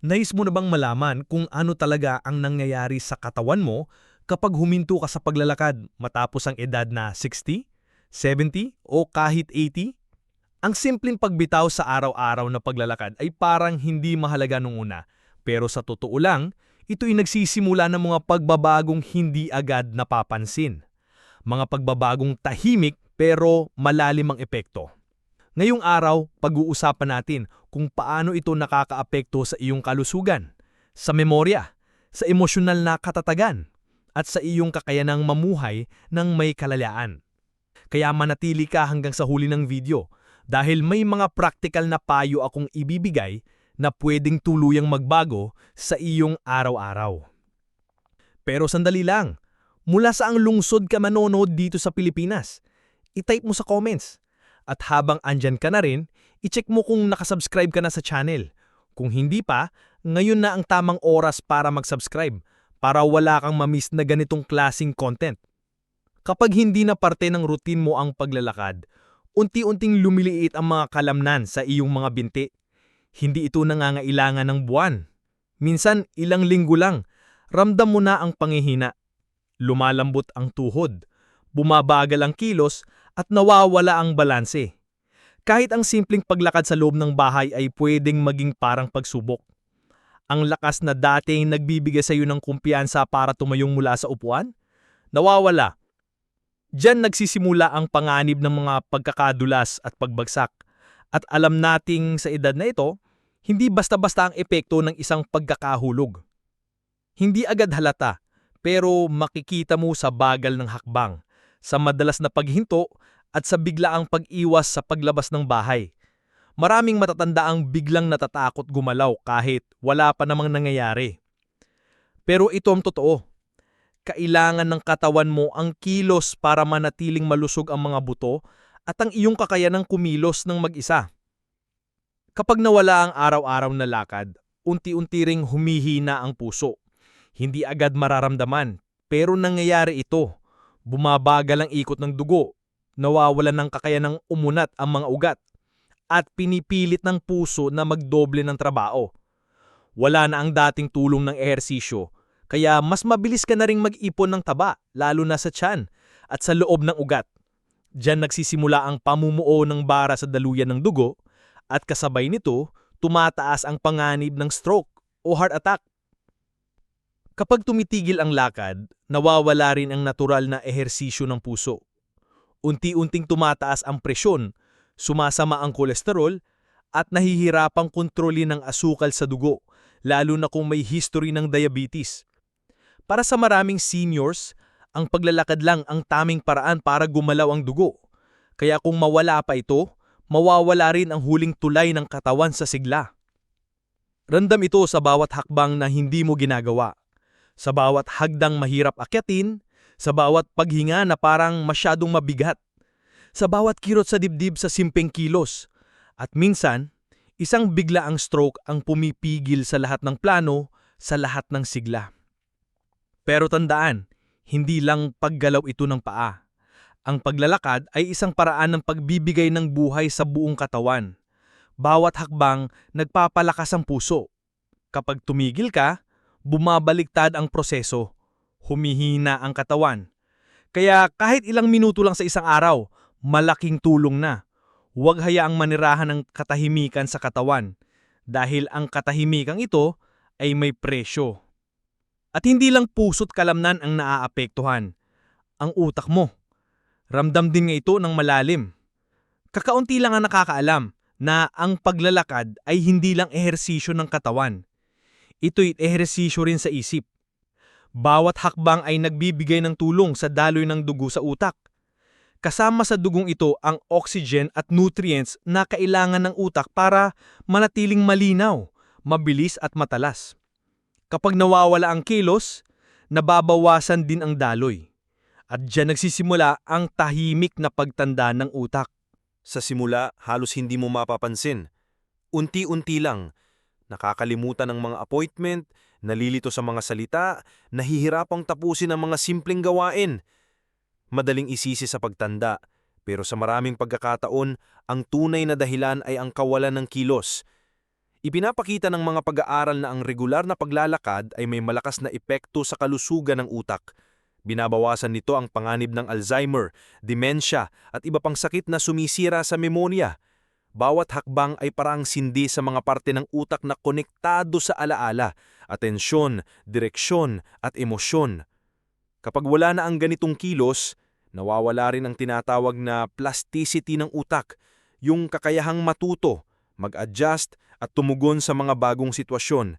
Nais mo na bang malaman kung ano talaga ang nangyayari sa katawan mo kapag huminto ka sa paglalakad matapos ang edad na 60, 70 o kahit 80? Ang simpleng pagbitaw sa araw-araw na paglalakad ay parang hindi mahalaga nung una. Pero sa totoo lang, ito'y nagsisimula ng mga pagbabagong hindi agad napapansin. Mga pagbabagong tahimik pero malalim ang epekto. Ngayong araw, pag-uusapan natin kung paano ito nakakaapekto sa iyong kalusugan, sa memorya, sa emosyonal na katatagan, at sa iyong kakayanang mamuhay ng may kalalaan. Kaya manatili ka hanggang sa huli ng video dahil may mga practical na payo akong ibibigay na pwedeng tuluyang magbago sa iyong araw-araw. Pero sandali lang, mula sa ang lungsod ka manonood dito sa Pilipinas? I-type mo sa comments at habang andyan ka na rin, i-check mo kung nakasubscribe ka na sa channel. Kung hindi pa, ngayon na ang tamang oras para mag-subscribe para wala kang mamiss na ganitong klasing content. Kapag hindi na parte ng routine mo ang paglalakad, unti-unting lumiliit ang mga kalamnan sa iyong mga binti. Hindi ito nangangailangan ng buwan. Minsan, ilang linggo lang, ramdam mo na ang pangihina. Lumalambot ang tuhod, bumabagal ang kilos at nawawala ang balanse. Kahit ang simpleng paglakad sa loob ng bahay ay pwedeng maging parang pagsubok. Ang lakas na dati nagbibigay sa iyo ng kumpiyansa para tumayong mula sa upuan, nawawala. Diyan nagsisimula ang panganib ng mga pagkakadulas at pagbagsak. At alam nating sa edad na ito, hindi basta-basta ang epekto ng isang pagkakahulog. Hindi agad halata, pero makikita mo sa bagal ng hakbang, sa madalas na paghinto at sa biglaang pag-iwas sa paglabas ng bahay. Maraming matatanda ang biglang natatakot gumalaw kahit wala pa namang nangyayari. Pero ito ang totoo. Kailangan ng katawan mo ang kilos para manatiling malusog ang mga buto at ang iyong kakayanang kumilos ng mag-isa. Kapag nawala ang araw-araw na lakad, unti-unti ring humihina ang puso. Hindi agad mararamdaman, pero nangyayari ito. Bumabagal ang ikot ng dugo, nawawalan ng kakayanang umunat ang mga ugat at pinipilit ng puso na magdoble ng trabaho. Wala na ang dating tulong ng ehersisyo, kaya mas mabilis ka na ring mag-ipon ng taba, lalo na sa tiyan at sa loob ng ugat. Diyan nagsisimula ang pamumuo ng bara sa daluyan ng dugo at kasabay nito, tumataas ang panganib ng stroke o heart attack. Kapag tumitigil ang lakad, nawawala rin ang natural na ehersisyo ng puso. Unti-unting tumataas ang presyon, sumasama ang kolesterol, at nahihirapang kontrolin ang asukal sa dugo, lalo na kung may history ng diabetes. Para sa maraming seniors, ang paglalakad lang ang taming paraan para gumalaw ang dugo. Kaya kung mawala pa ito, mawawala rin ang huling tulay ng katawan sa sigla. Randam ito sa bawat hakbang na hindi mo ginagawa. Sa bawat hagdang mahirap akyatin, sa bawat paghinga na parang masyadong mabigat, sa bawat kirot sa dibdib sa simpeng kilos, at minsan, isang bigla ang stroke ang pumipigil sa lahat ng plano, sa lahat ng sigla. Pero tandaan, hindi lang paggalaw ito ng paa. Ang paglalakad ay isang paraan ng pagbibigay ng buhay sa buong katawan. Bawat hakbang nagpapalakas ang puso. Kapag tumigil ka, bumabaliktad ang proseso humihina ang katawan. Kaya kahit ilang minuto lang sa isang araw, malaking tulong na. Huwag hayaang manirahan ng katahimikan sa katawan dahil ang katahimikan ito ay may presyo. At hindi lang puso't kalamnan ang naaapektuhan. Ang utak mo. Ramdam din nga ito ng malalim. Kakaunti lang ang nakakaalam na ang paglalakad ay hindi lang ehersisyo ng katawan. Ito'y ehersisyo rin sa isip. Bawat hakbang ay nagbibigay ng tulong sa daloy ng dugo sa utak. Kasama sa dugong ito ang oxygen at nutrients na kailangan ng utak para manatiling malinaw, mabilis at matalas. Kapag nawawala ang kilos, nababawasan din ang daloy. At diyan nagsisimula ang tahimik na pagtanda ng utak. Sa simula, halos hindi mo mapapansin. Unti-unti lang, nakakalimutan ng mga appointment, nalilito sa mga salita, nahihirapang tapusin ang mga simpleng gawain. Madaling isisi sa pagtanda, pero sa maraming pagkakataon, ang tunay na dahilan ay ang kawalan ng kilos. Ipinapakita ng mga pag-aaral na ang regular na paglalakad ay may malakas na epekto sa kalusugan ng utak. Binabawasan nito ang panganib ng Alzheimer, demensya at iba pang sakit na sumisira sa memoria. Bawat hakbang ay parang sindi sa mga parte ng utak na konektado sa alaala, atensyon, direksyon at emosyon. Kapag wala na ang ganitong kilos, nawawala rin ang tinatawag na plasticity ng utak, yung kakayahang matuto, mag-adjust at tumugon sa mga bagong sitwasyon.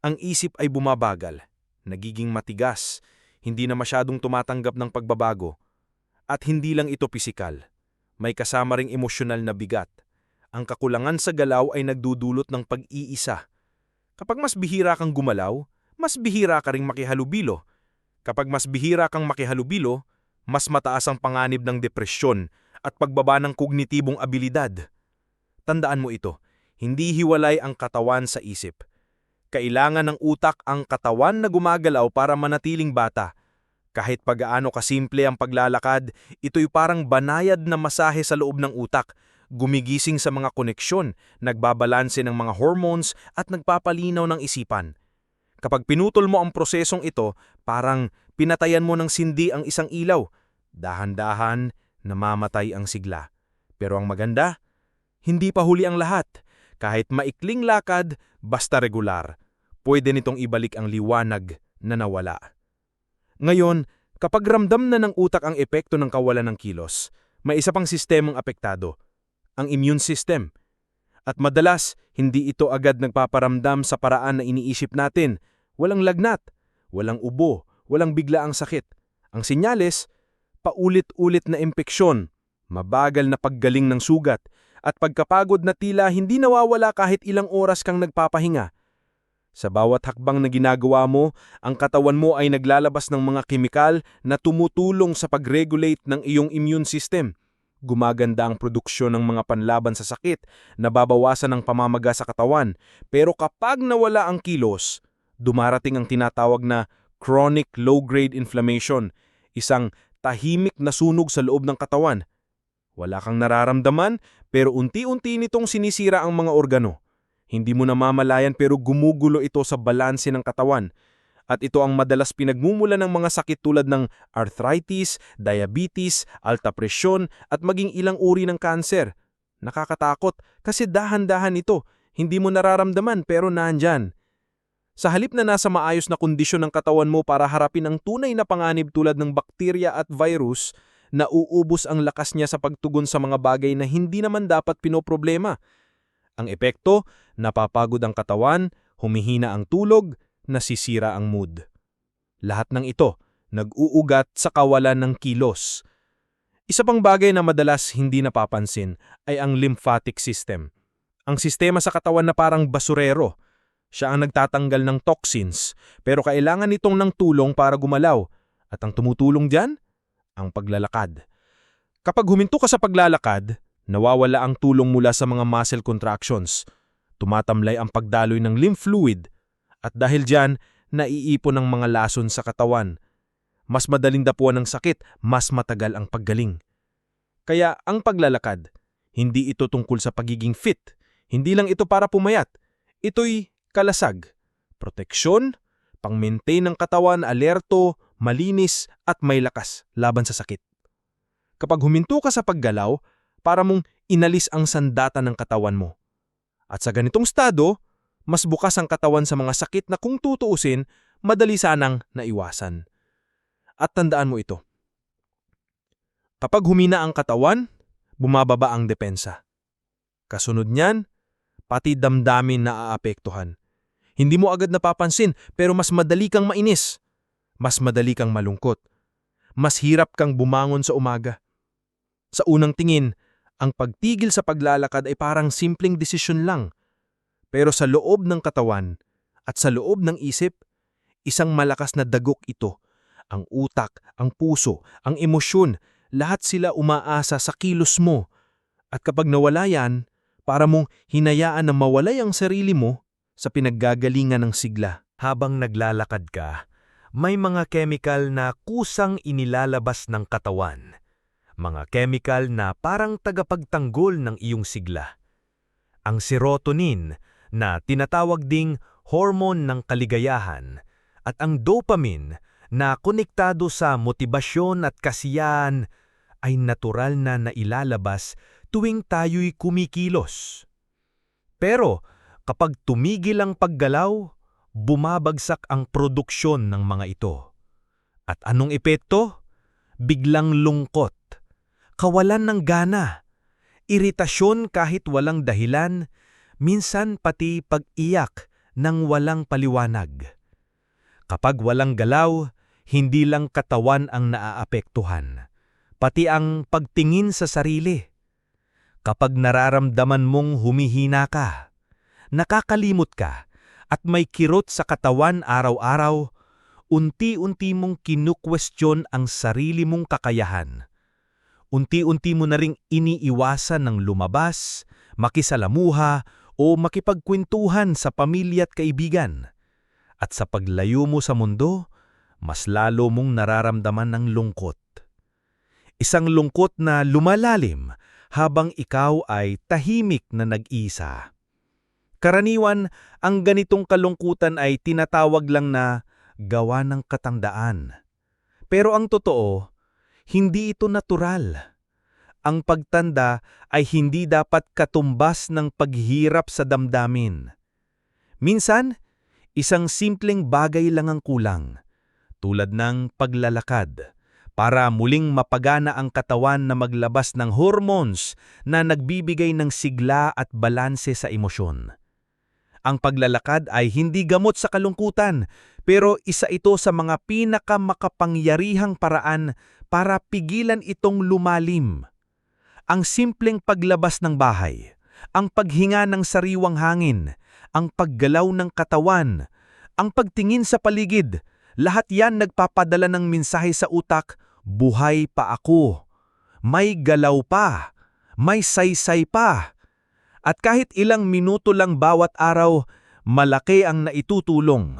Ang isip ay bumabagal, nagiging matigas, hindi na masyadong tumatanggap ng pagbabago. At hindi lang ito pisikal. May kasama ring emosyonal na bigat. Ang kakulangan sa galaw ay nagdudulot ng pag-iisa. Kapag mas bihira kang gumalaw, mas bihira ka ring makihalubilo. Kapag mas bihira kang makihalubilo, mas mataas ang panganib ng depresyon at pagbaba ng kognitibong abilidad. Tandaan mo ito, hindi hiwalay ang katawan sa isip. Kailangan ng utak ang katawan na gumagalaw para manatiling bata. Kahit pagaano kasimple ang paglalakad, ito'y parang banayad na masahe sa loob ng utak, gumigising sa mga koneksyon, nagbabalanse ng mga hormones at nagpapalinaw ng isipan. Kapag pinutol mo ang prosesong ito, parang pinatayan mo ng sindi ang isang ilaw. Dahan-dahan, namamatay ang sigla. Pero ang maganda, hindi pa huli ang lahat. Kahit maikling lakad, basta regular, pwede nitong ibalik ang liwanag na nawala. Ngayon, kapag ramdam na ng utak ang epekto ng kawalan ng kilos, may isa pang sistemang apektado, ang immune system. At madalas, hindi ito agad nagpaparamdam sa paraan na iniisip natin. Walang lagnat, walang ubo, walang biglaang sakit. Ang sinyales, paulit-ulit na impeksyon, mabagal na paggaling ng sugat, at pagkapagod na tila hindi nawawala kahit ilang oras kang nagpapahinga. Sa bawat hakbang na ginagawa mo, ang katawan mo ay naglalabas ng mga kemikal na tumutulong sa pag-regulate ng iyong immune system. Gumaganda ang produksyon ng mga panlaban sa sakit, nababawasan ang pamamaga sa katawan. Pero kapag nawala ang kilos, dumarating ang tinatawag na chronic low-grade inflammation, isang tahimik na sunog sa loob ng katawan. Wala kang nararamdaman pero unti-unti nitong sinisira ang mga organo. Hindi mo namamalayan pero gumugulo ito sa balanse ng katawan. At ito ang madalas pinagmumula ng mga sakit tulad ng arthritis, diabetes, alta presyon at maging ilang uri ng kanser. Nakakatakot kasi dahan-dahan ito. Hindi mo nararamdaman pero nandyan. Sa halip na nasa maayos na kondisyon ng katawan mo para harapin ang tunay na panganib tulad ng bakterya at virus, nauubos ang lakas niya sa pagtugon sa mga bagay na hindi naman dapat pinoproblema. Ang epekto, napapagod ang katawan, humihina ang tulog, nasisira ang mood. Lahat ng ito, nag-uugat sa kawalan ng kilos. Isa pang bagay na madalas hindi napapansin ay ang lymphatic system. Ang sistema sa katawan na parang basurero. Siya ang nagtatanggal ng toxins, pero kailangan nitong ng tulong para gumalaw. At ang tumutulong diyan? Ang paglalakad. Kapag huminto ka sa paglalakad, nawawala ang tulong mula sa mga muscle contractions. Tumatamlay ang pagdaloy ng lymph fluid at dahil dyan, naiipon ang mga lason sa katawan. Mas madaling dapuan ng sakit, mas matagal ang paggaling. Kaya ang paglalakad, hindi ito tungkol sa pagiging fit. Hindi lang ito para pumayat. Ito'y kalasag, proteksyon, pang-maintain ng katawan alerto, malinis at may lakas laban sa sakit. Kapag huminto ka sa paggalaw, para mong inalis ang sandata ng katawan mo. At sa ganitong estado, mas bukas ang katawan sa mga sakit na kung tutuusin, madali sanang naiwasan. At tandaan mo ito. Kapag humina ang katawan, bumababa ang depensa. Kasunod niyan, pati damdamin na aapektuhan. Hindi mo agad napapansin pero mas madali kang mainis. Mas madali kang malungkot. Mas hirap kang bumangon sa umaga. Sa unang tingin, ang pagtigil sa paglalakad ay parang simpleng desisyon lang. Pero sa loob ng katawan at sa loob ng isip, isang malakas na dagok ito. Ang utak, ang puso, ang emosyon, lahat sila umaasa sa kilos mo. At kapag nawala yan, para mong hinayaan na mawalay ang sarili mo sa pinaggagalingan ng sigla. Habang naglalakad ka, may mga chemical na kusang inilalabas ng katawan mga chemical na parang tagapagtanggol ng iyong sigla. Ang serotonin na tinatawag ding hormone ng kaligayahan at ang dopamine na konektado sa motibasyon at kasiyahan ay natural na nailalabas tuwing tayo'y kumikilos. Pero kapag tumigil ang paggalaw, bumabagsak ang produksyon ng mga ito. At anong epekto? Biglang lungkot, kawalan ng gana, iritasyon kahit walang dahilan, minsan pati pag-iyak ng walang paliwanag. Kapag walang galaw, hindi lang katawan ang naaapektuhan, pati ang pagtingin sa sarili. Kapag nararamdaman mong humihina ka, nakakalimot ka, at may kirot sa katawan araw-araw, unti-unti mong kinukwestiyon ang sarili mong kakayahan. Unti-unti mo na ring iniiwasan ng lumabas, makisalamuha o makipagkwentuhan sa pamilya at kaibigan. At sa paglayo mo sa mundo, mas lalo mong nararamdaman ng lungkot. Isang lungkot na lumalalim habang ikaw ay tahimik na nag-isa. Karaniwan, ang ganitong kalungkutan ay tinatawag lang na gawa ng katandaan. Pero ang totoo, hindi ito natural. Ang pagtanda ay hindi dapat katumbas ng paghirap sa damdamin. Minsan, isang simpleng bagay lang ang kulang, tulad ng paglalakad, para muling mapagana ang katawan na maglabas ng hormones na nagbibigay ng sigla at balanse sa emosyon. Ang paglalakad ay hindi gamot sa kalungkutan, pero isa ito sa mga pinakamakapangyarihang paraan para pigilan itong lumalim. Ang simpleng paglabas ng bahay, ang paghinga ng sariwang hangin, ang paggalaw ng katawan, ang pagtingin sa paligid, lahat yan nagpapadala ng mensahe sa utak, buhay pa ako. May galaw pa. May saysay pa. At kahit ilang minuto lang bawat araw, malaki ang naitutulong.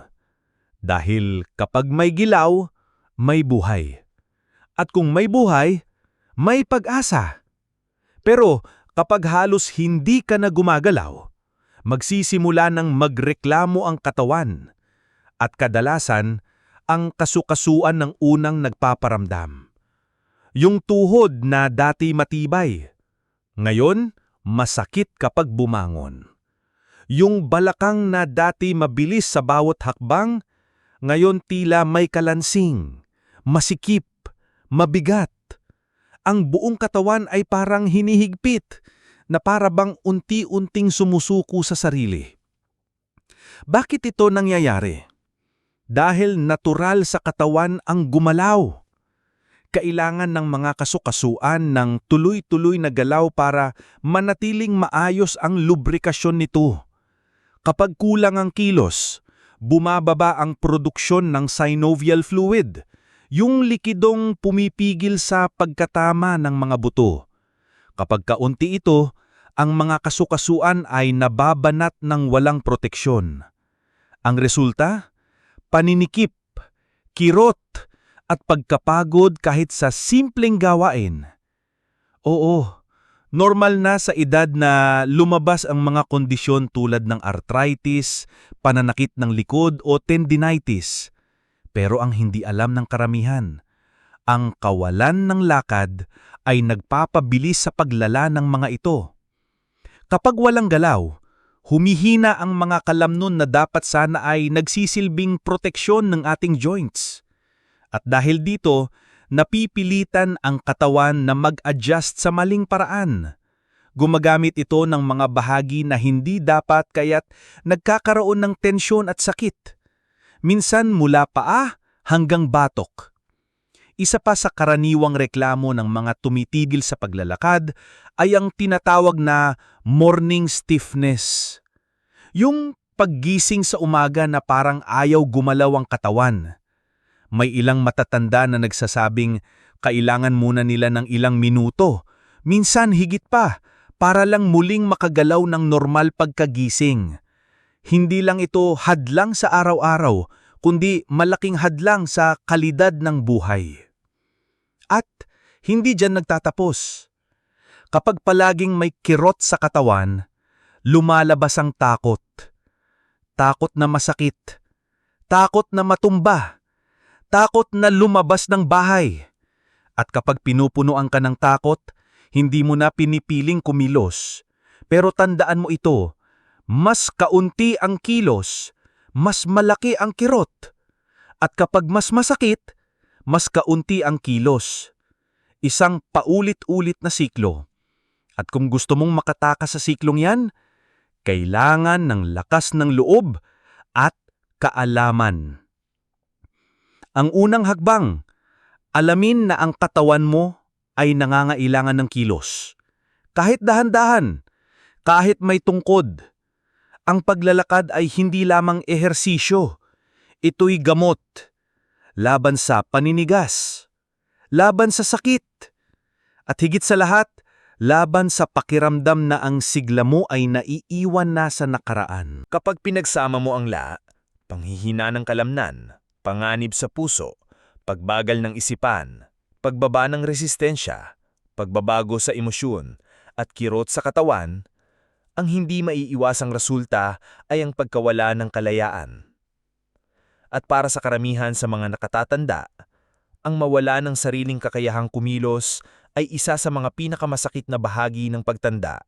Dahil kapag may gilaw, may buhay. At kung may buhay, may pag-asa. Pero kapag halos hindi ka na gumagalaw, magsisimula ng magreklamo ang katawan. At kadalasan, ang kasukasuan ng unang nagpaparamdam. Yung tuhod na dati matibay. Ngayon, masakit kapag bumangon. Yung balakang na dati mabilis sa bawat hakbang, ngayon tila may kalansing, masikip, mabigat. Ang buong katawan ay parang hinihigpit, na para bang unti-unting sumusuko sa sarili. Bakit ito nangyayari? Dahil natural sa katawan ang gumalaw kailangan ng mga kasukasuan ng tuloy-tuloy na galaw para manatiling maayos ang lubrikasyon nito. Kapag kulang ang kilos, bumababa ang produksyon ng synovial fluid, yung likidong pumipigil sa pagkatama ng mga buto. Kapag kaunti ito, ang mga kasukasuan ay nababanat ng walang proteksyon. Ang resulta? Paninikip, kirot, at pagkapagod kahit sa simpleng gawain. Oo, normal na sa edad na lumabas ang mga kondisyon tulad ng arthritis, pananakit ng likod o tendinitis. Pero ang hindi alam ng karamihan, ang kawalan ng lakad ay nagpapabilis sa paglala ng mga ito. Kapag walang galaw, humihina ang mga kalamnon na dapat sana ay nagsisilbing proteksyon ng ating joints. At dahil dito, napipilitan ang katawan na mag-adjust sa maling paraan. Gumagamit ito ng mga bahagi na hindi dapat kaya't nagkakaroon ng tensyon at sakit. Minsan mula paa hanggang batok. Isa pa sa karaniwang reklamo ng mga tumitigil sa paglalakad ay ang tinatawag na morning stiffness. Yung paggising sa umaga na parang ayaw gumalaw ang katawan. May ilang matatanda na nagsasabing kailangan muna nila ng ilang minuto, minsan higit pa, para lang muling makagalaw ng normal pagkagising. Hindi lang ito hadlang sa araw-araw, kundi malaking hadlang sa kalidad ng buhay. At hindi dyan nagtatapos. Kapag palaging may kirot sa katawan, lumalabas ang takot. Takot na masakit. Takot na matumba. Takot na lumabas ng bahay. At kapag pinupunuan ka ng takot, hindi mo na pinipiling kumilos. Pero tandaan mo ito, mas kaunti ang kilos, mas malaki ang kirot. At kapag mas masakit, mas kaunti ang kilos. Isang paulit-ulit na siklo. At kung gusto mong makatakas sa siklong yan, kailangan ng lakas ng loob at kaalaman. Ang unang hagbang, alamin na ang katawan mo ay nangangailangan ng kilos. Kahit dahan-dahan, kahit may tungkod. Ang paglalakad ay hindi lamang ehersisyo. Ito'y gamot. Laban sa paninigas. Laban sa sakit. At higit sa lahat, laban sa pakiramdam na ang sigla mo ay naiiwan na sa nakaraan. Kapag pinagsama mo ang la, panghihina ng kalamnan, panganib sa puso, pagbagal ng isipan, pagbaba ng resistensya, pagbabago sa emosyon, at kirot sa katawan, ang hindi maiiwasang resulta ay ang pagkawala ng kalayaan. At para sa karamihan sa mga nakatatanda, ang mawala ng sariling kakayahang kumilos ay isa sa mga pinakamasakit na bahagi ng pagtanda.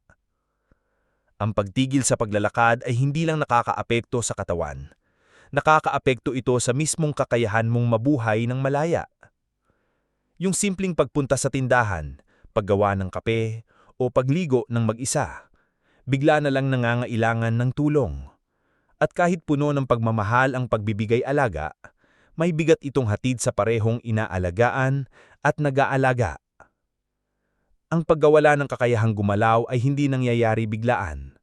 Ang pagtigil sa paglalakad ay hindi lang nakakaapekto sa katawan. Nakakaapekto ito sa mismong kakayahan mong mabuhay ng malaya. Yung simpleng pagpunta sa tindahan, paggawa ng kape, o pagligo ng mag-isa, bigla na lang nangangailangan ng tulong. At kahit puno ng pagmamahal ang pagbibigay alaga, may bigat itong hatid sa parehong inaalagaan at nag-aalaga. Ang pagkawala ng kakayahang gumalaw ay hindi nangyayari biglaan.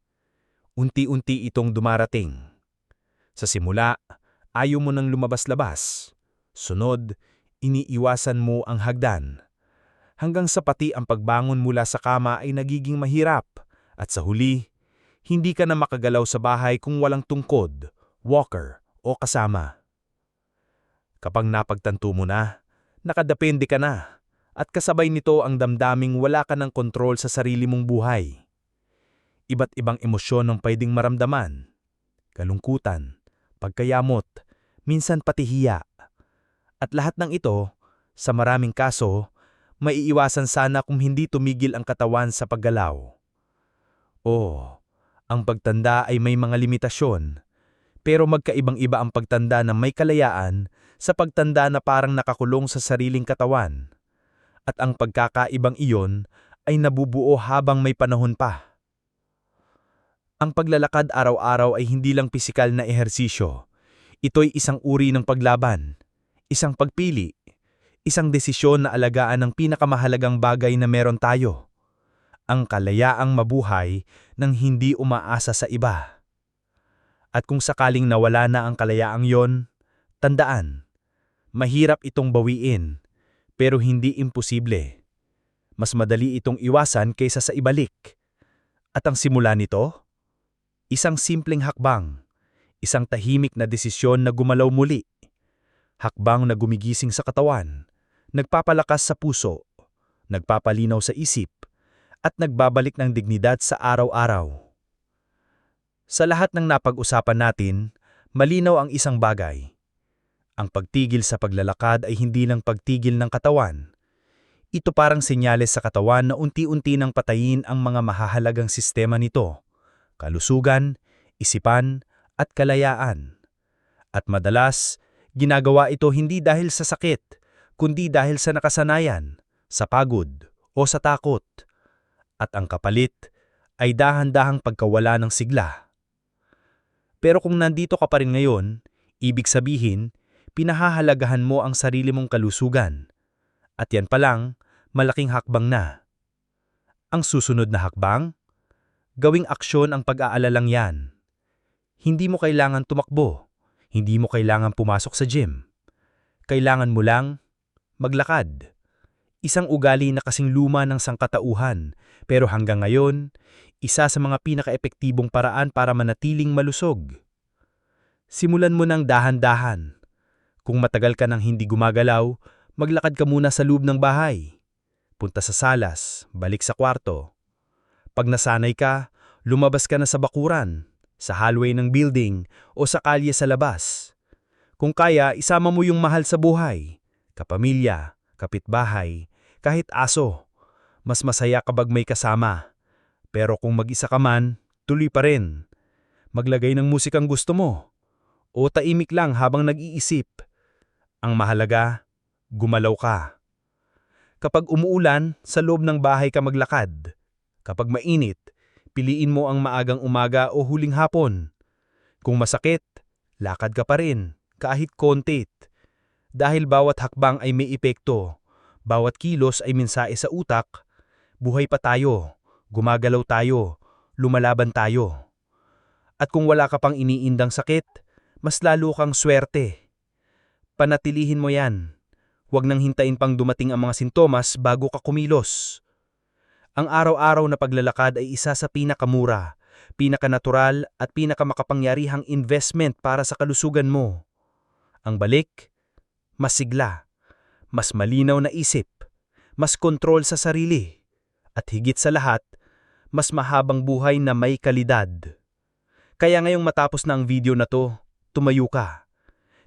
Unti-unti itong dumarating. Sa simula, ayaw mo nang lumabas-labas. Sunod, iniiwasan mo ang hagdan. Hanggang sa pati ang pagbangon mula sa kama ay nagiging mahirap. At sa huli, hindi ka na makagalaw sa bahay kung walang tungkod, walker o kasama. Kapag napagtanto mo na, nakadepende ka na at kasabay nito ang damdaming wala ka ng kontrol sa sarili mong buhay. Iba't ibang emosyon ang pwedeng maramdaman. Kalungkutan, pagkayamot, minsan pati hiya. At lahat ng ito, sa maraming kaso, maiiwasan sana kung hindi tumigil ang katawan sa paggalaw. Oo, ang pagtanda ay may mga limitasyon, pero magkaibang-iba ang pagtanda na may kalayaan sa pagtanda na parang nakakulong sa sariling katawan at ang pagkakaibang iyon ay nabubuo habang may panahon pa. Ang paglalakad araw-araw ay hindi lang pisikal na ehersisyo. Ito'y isang uri ng paglaban, isang pagpili, isang desisyon na alagaan ng pinakamahalagang bagay na meron tayo. Ang kalayaang mabuhay nang hindi umaasa sa iba. At kung sakaling nawala na ang kalayaang yon, tandaan, mahirap itong bawiin pero hindi imposible. Mas madali itong iwasan kaysa sa ibalik. At ang simula nito? Isang simpleng hakbang, isang tahimik na desisyon na gumalaw muli. Hakbang na gumigising sa katawan, nagpapalakas sa puso, nagpapalinaw sa isip, at nagbabalik ng dignidad sa araw-araw. Sa lahat ng napag-usapan natin, malinaw ang isang bagay. Ang pagtigil sa paglalakad ay hindi lang pagtigil ng katawan. Ito parang senyales sa katawan na unti-unti nang patayin ang mga mahahalagang sistema nito, kalusugan, isipan, at kalayaan. At madalas, ginagawa ito hindi dahil sa sakit, kundi dahil sa nakasanayan, sa pagod, o sa takot. At ang kapalit ay dahan-dahang pagkawala ng sigla. Pero kung nandito ka pa rin ngayon, ibig sabihin, pinahahalagahan mo ang sarili mong kalusugan. At yan pa lang, malaking hakbang na. Ang susunod na hakbang? Gawing aksyon ang pag-aalalang yan. Hindi mo kailangan tumakbo. Hindi mo kailangan pumasok sa gym. Kailangan mo lang maglakad. Isang ugali na kasing luma ng sangkatauhan, pero hanggang ngayon, isa sa mga pinaka-epektibong paraan para manatiling malusog. Simulan mo ng dahan-dahan kung matagal ka nang hindi gumagalaw, maglakad ka muna sa loob ng bahay. Punta sa salas, balik sa kwarto. Pag nasanay ka, Lumabas ka na sa bakuran, sa hallway ng building o sa kalye sa labas. Kung kaya, isama mo yung mahal sa buhay, kapamilya, kapitbahay, kahit aso. Mas masaya kapag may kasama. Pero kung mag-isa ka man, tuloy pa rin. Maglagay ng musikang gusto mo. O taimik lang habang nag-iisip. Ang mahalaga, gumalaw ka. Kapag umuulan, sa loob ng bahay ka maglakad. Kapag mainit, piliin mo ang maagang umaga o huling hapon. Kung masakit, lakad ka pa rin, kahit kontit. Dahil bawat hakbang ay may epekto, bawat kilos ay mensahe sa utak, buhay pa tayo, gumagalaw tayo, lumalaban tayo. At kung wala ka pang iniindang sakit, mas lalo kang swerte. Panatilihin mo yan. Huwag nang hintayin pang dumating ang mga sintomas bago ka kumilos. Ang araw-araw na paglalakad ay isa sa pinakamura, pinakanatural at pinakamakapangyarihang investment para sa kalusugan mo. Ang balik, mas sigla, mas malinaw na isip, mas kontrol sa sarili, at higit sa lahat, mas mahabang buhay na may kalidad. Kaya ngayong matapos na ang video na to, tumayo ka.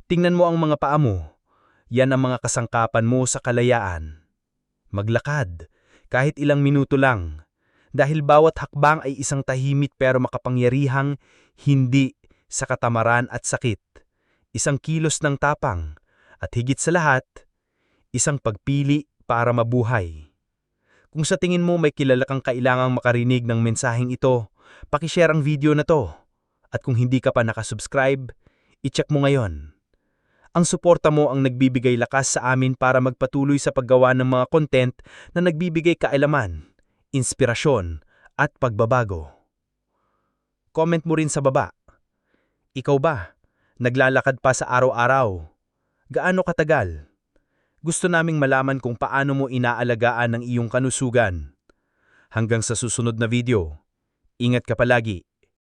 Tingnan mo ang mga paa mo. Yan ang mga kasangkapan mo sa kalayaan. Maglakad, kahit ilang minuto lang, dahil bawat hakbang ay isang tahimik pero makapangyarihang hindi sa katamaran at sakit. Isang kilos ng tapang, at higit sa lahat, isang pagpili para mabuhay. Kung sa tingin mo may kilala kang kailangang makarinig ng mensaheng ito, pakishare ang video na to. At kung hindi ka pa nakasubscribe, i-check mo ngayon. Ang suporta mo ang nagbibigay lakas sa amin para magpatuloy sa paggawa ng mga content na nagbibigay kaalaman, inspirasyon, at pagbabago. Comment mo rin sa baba. Ikaw ba? Naglalakad pa sa araw-araw? Gaano katagal? Gusto naming malaman kung paano mo inaalagaan ang iyong kanusugan. Hanggang sa susunod na video, ingat ka palagi.